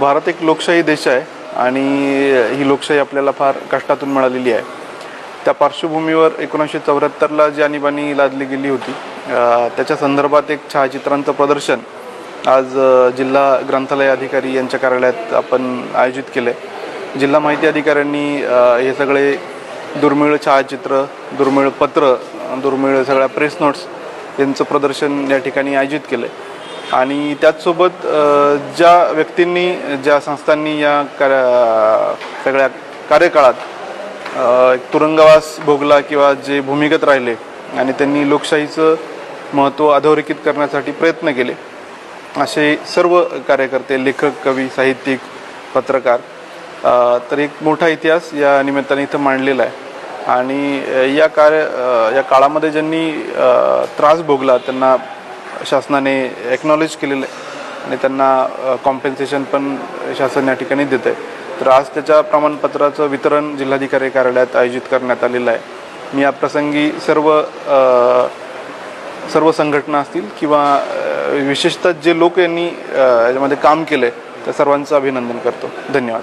भारत एक लोकशाही देश आहे आणि ही लोकशाही आपल्याला फार कष्टातून मिळालेली आहे. त्या पार्श्वभूमीवर एकोणीसशे चौऱ्याहत्तरला जी आणीबाणी लादली गेली होती. त्याच्या संदर्भात एक छायाचित्रांचं प्रदर्शन आज जिल्हा ग्रंथालय अधिकारी यांच्या कार्यालयात आपण आयोजित केलं आहे जिल्हा माहिती अधिकाऱ्यांनी हे सगळे दुर्मिळ छायाचित्र दुर्मिळ पत्र दुर्मिळ सगळ्या प्रेस नोट्स यांचं प्रदर्शन या ठिकाणी आयोजित केलं आहे आणि त्याचसोबत ज्या व्यक्तींनी ज्या संस्थांनी या कार्य सगळ्या कार्यकाळात एक तुरुंगवास भोगला किंवा जे भूमिगत राहिले आणि त्यांनी लोकशाहीचं महत्त्व अधोरेखित करण्यासाठी प्रयत्न केले असे सर्व कार्यकर्ते लेखक कवी साहित्यिक पत्रकार तर एक मोठा इतिहास या निमित्ताने इथं मांडलेला आहे. आणि या कार्य या काळामध्ये ज्यांनी त्रास भोगला त्यांना शासनाने एक्नॉलेज केलेलं आहे. आणि त्यांना कॉम्पेन्सेशन पण शासन या ठिकाणी देत आहे. तर आज त्याच्या प्रमाणपत्राचं वितरण जिल्हाधिकारी कार्यालयात आयोजित करण्यात आलेलं आहे. मी या प्रसंगी सर्व सर्व संघटना असतील किंवा विशेषतः जे लोक यांनी याच्यामध्ये काम केलं आहे त्या सर्वांचं अभिनंदन करतो. धन्यवाद.